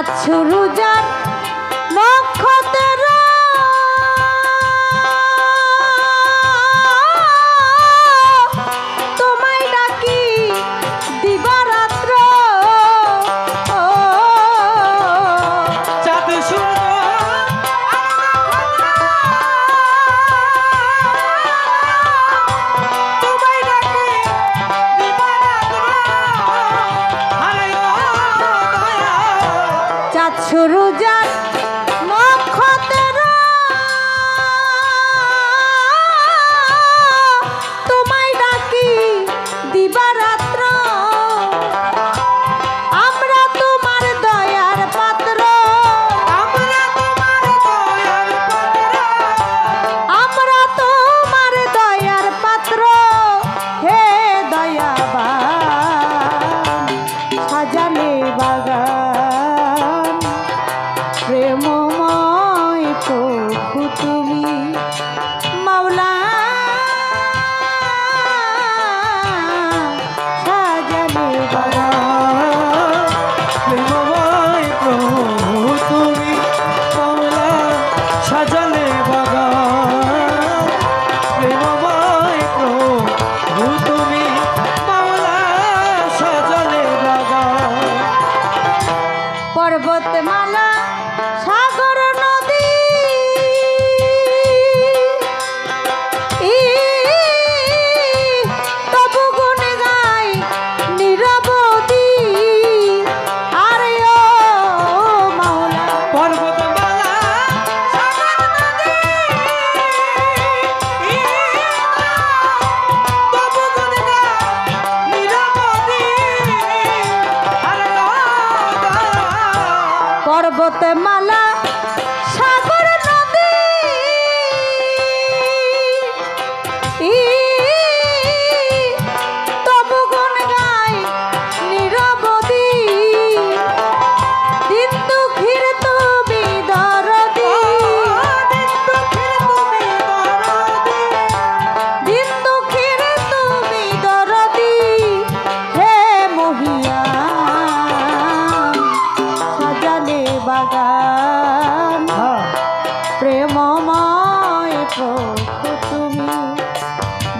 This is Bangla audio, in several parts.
আছো রোজা Yeah.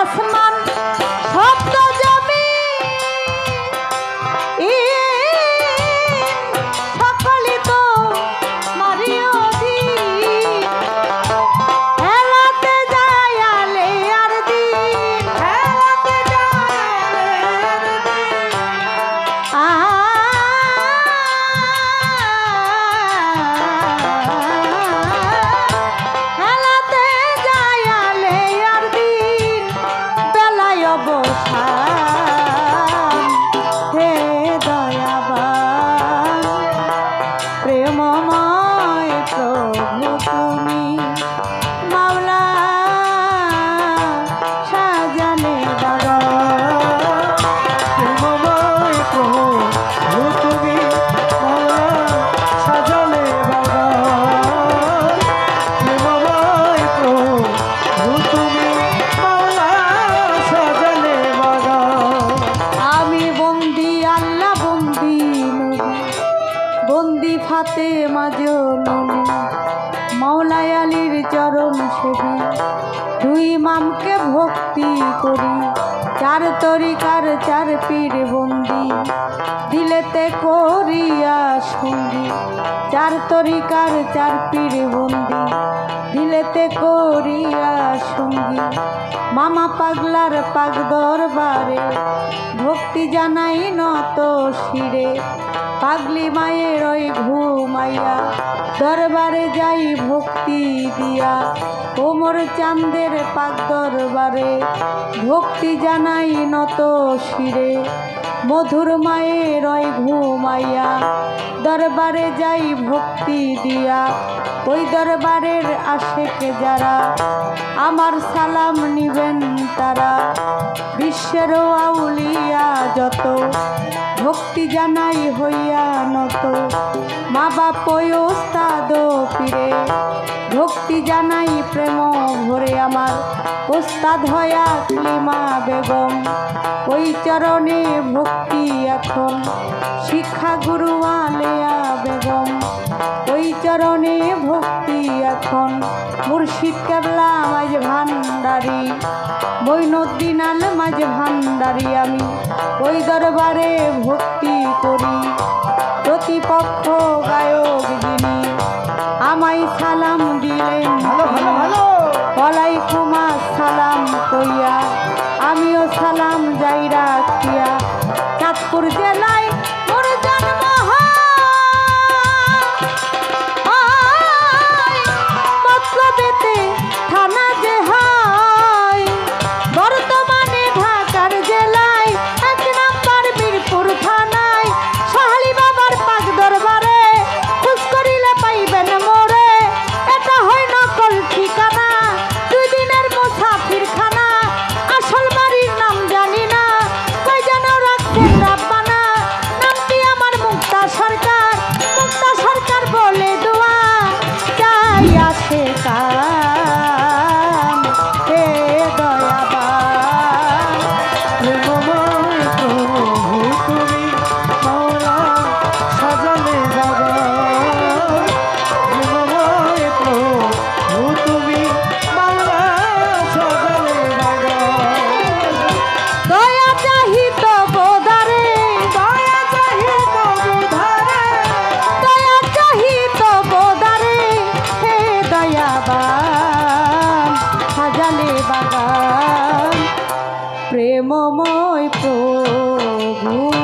আসমান জননী মৌলাই আলীর চরণ সেবি। দুই মামকে ভক্তি করি। চার তরিকার চার পীর বন্দি। দিলেতে করিয়া সঙ্গী। চার তরিকার চার পীর বন্দি। দিলেতে করিয়া সঙ্গী। মামা পাগলার পাগ দরবারে ভক্তি জানাই নত শিরে। পাগলি মায়ের ওই ঘুম ঘুমাইয়া, দরবারে যাই ভক্তি দিয়া। কোমর চাঁদের পাক দরবারে ভক্তি জানাই নত শিরে। মধুর মায়ের ওই ঘুমাইয়া, দরবারে যাই ভক্তি দিয়া। ওই দরবারের আশেকে যারা, আমার সালাম নিবেন তারা। বিশ্বের আউলিয়া যত ভক্তি জানাই হইয়া নত। মা বাপ ওস্তাদ পীরে, ভক্তি জানাই প্রেম ভরে আমার। ওস্তাদ হয়া ক্লিমা বেগম, ওই চরণে ভক্তি এখন। শিক্ষা গুরু আলেয়া বেগম, ওই চরণে ভক্তি এখন। মুর্শিদ কেবলা মাঝ ভান্ডারি বৈনদ্দিন আল মাঝ ভান্ডারি আমি। ওই দরবারে ভক্তি করি।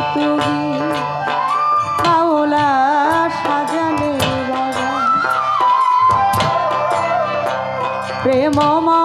প্রভু তুমি